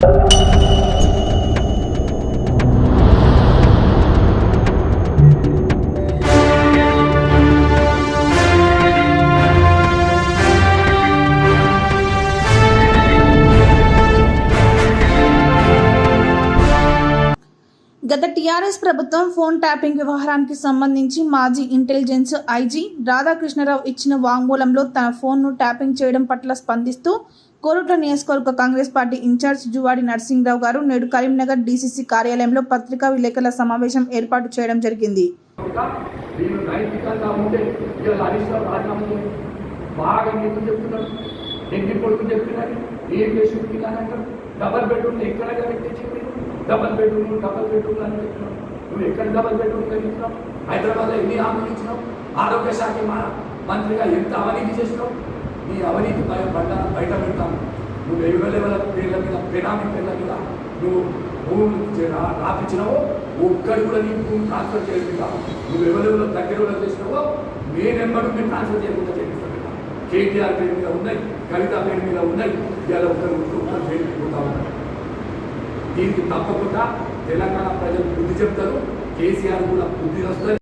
గత టీఆర్ఎస్ ప్రభుత్వం phone tapping వ్యవహారానికి సంబంధించి మాజీ ఇంటెలిజెన్స్ ఐజీ రాధాకృష్ణరావు ఇచ్చిన వాంగ్మూలంలో తన ఫోన్ను ట్యాపింగ్ చేయడం పట్ల స్పందిస్తూ కోరుట్ల నియోజకవర్గ కాంగ్రెస్ పార్టీ ఇన్ఛార్జ్ జువాడి నరసింహరావు గారు నేడు కరీంనగర్ డీసీసీ కార్యాలయంలో పత్రికా విలేకరుల సమావేశం ఏర్పాటు చేయడం జరిగింది. ఎన్ని డబల్ బెడ్రూమ్ ఎక్కడ డబల్ బెడ్రూమ్ డబల్ బెడ్రూమ్ అని నువ్వు ఎక్కడ డబల్ బెడ్రూమ్ కట్టించినావు హైదరాబాద్లో ఎన్ని హామీలు ఇచ్చినావు? ఆరోగ్య శాఖ మంత్రిగా ఎంత అవినీతి చేసినావు? నీ అవినీతి బయట బట్ట బయట పెడతాను నువ్వు ఎలువెలెవల పేర్ల మీద పెనామీ పేర్ల మీద నువ్వు భూమి రాపించినావో ఒక్కడు కూడా నీ భూమి ట్రాన్స్ఫర్ చేయకుండా నువ్వు ఎవరెవరో దగ్గర ఎవరో చేసినావో నేనెమ్మడు మీరు ట్రాన్స్ఫర్ చేయకుండా చేపిస్తాను కేటీఆర్ పేరు మీద ఉన్నాయి కవిత పేరు మీద ఉన్నాయి ఇవాళ ఒకరు ఒకరు పేరు పోతా ఉన్నారు. దీనికి తప్పకుండా తెలంగాణ ప్రజలు బుద్ధి చెప్తారు కేసీఆర్ కూడా బుద్ధి వస్తుంది.